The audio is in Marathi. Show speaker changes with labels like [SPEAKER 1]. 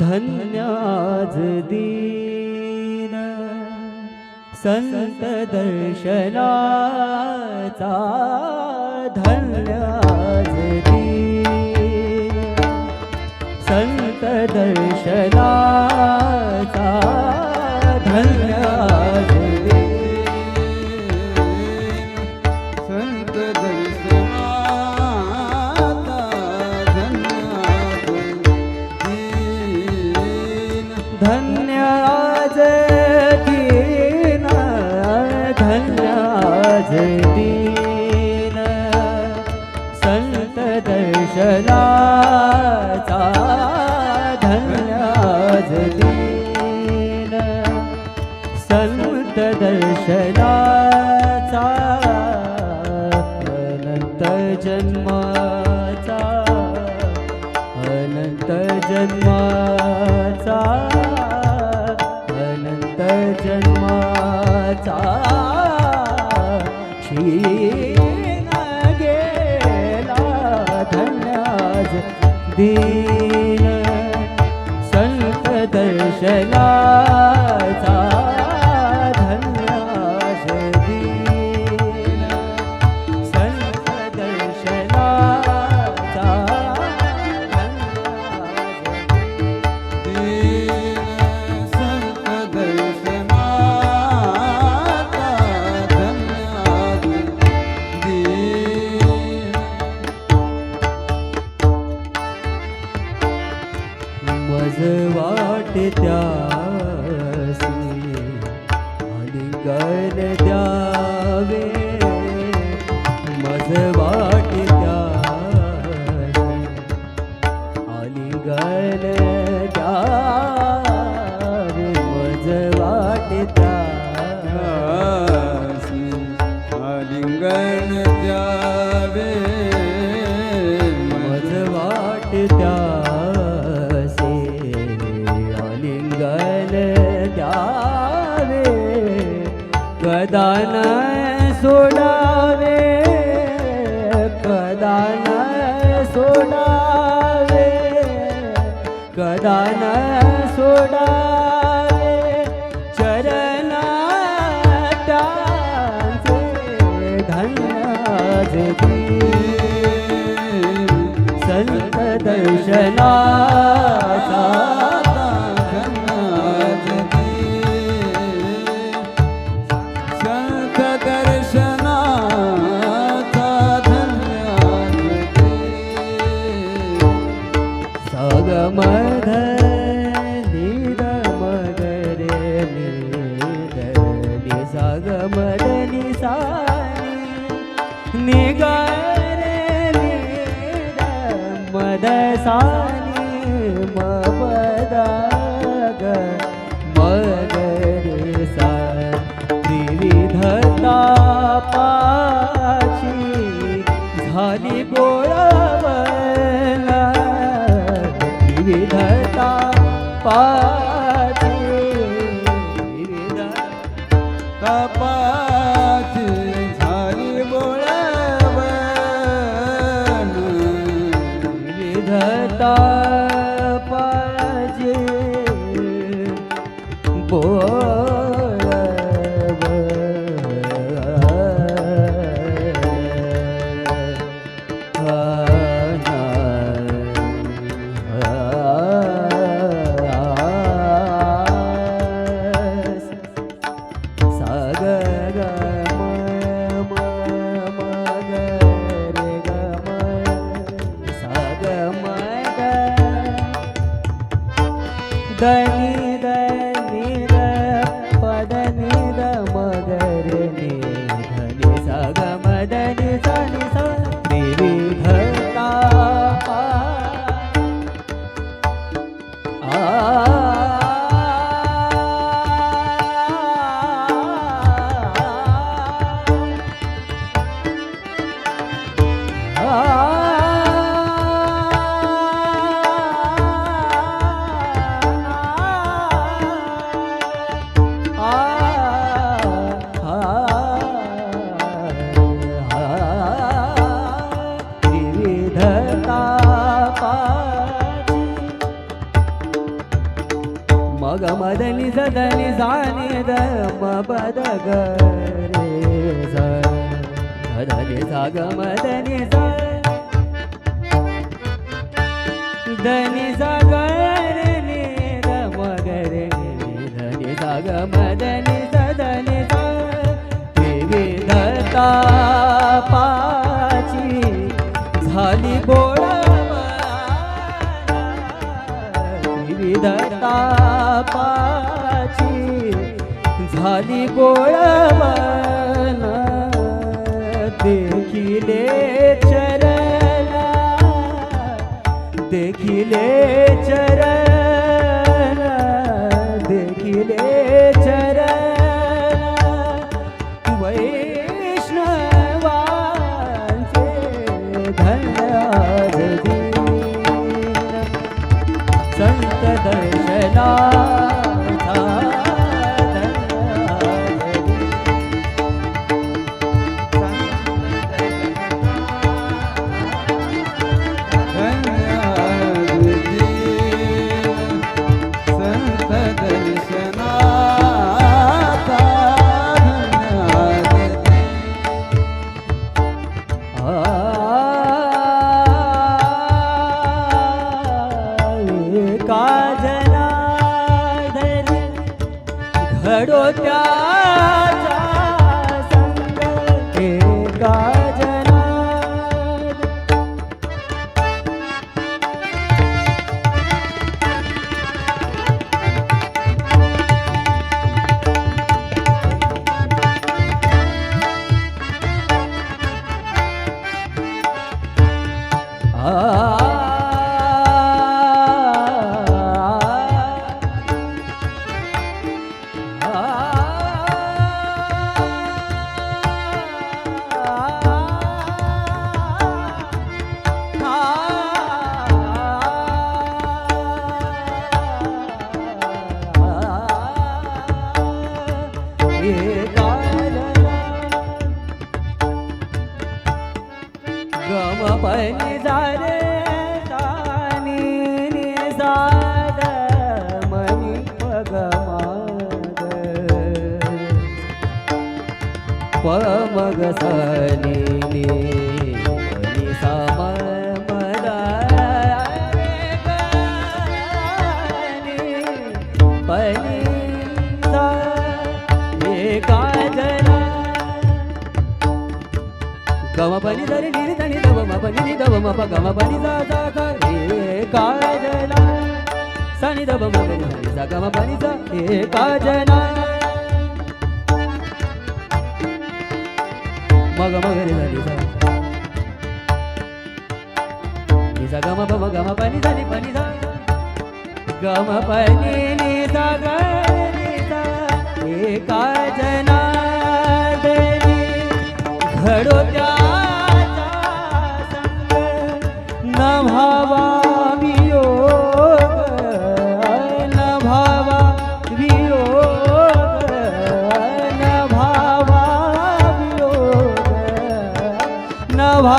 [SPEAKER 1] धन्या सन्त दर्शनाच धन्या सन्तदर्शना दर्शनाचा अनंत जन्माचा अनंत जन्माचा अनंत जन्माचा। क्षीण गेला धन्याज दीन संत
[SPEAKER 2] दर्शना
[SPEAKER 1] मज वाट त्यासी आलिंगन द्यावे. मज वाट त्यासी आलिंगन द्यावे. मज वाट त्यासी
[SPEAKER 2] आलिंगन द्यावे.
[SPEAKER 1] कदान सोडावे कदान सोडावे कदान सोडावे चरणाटांचे धन्याज संत दर्शना मद सानी मपदाग मगरे सा पाची झाली बोळवला. विविधता मदली सदली सानि द म पद ग रे स मदली सा ग मदनि विधतापाची झाली बोळवण देखिले चरला देखिले चरण गम गम पनि धरी निरी धनी दव म पनि नि दव म गम पनि हे काजना सनि दव म पनि धनी गम हे काजना मग मग रे धनी सा नि सा गम प म गम पनि सा नि पनि सा गम पनि नि सा ग नि सा हे काजना देवी घडो त्याचा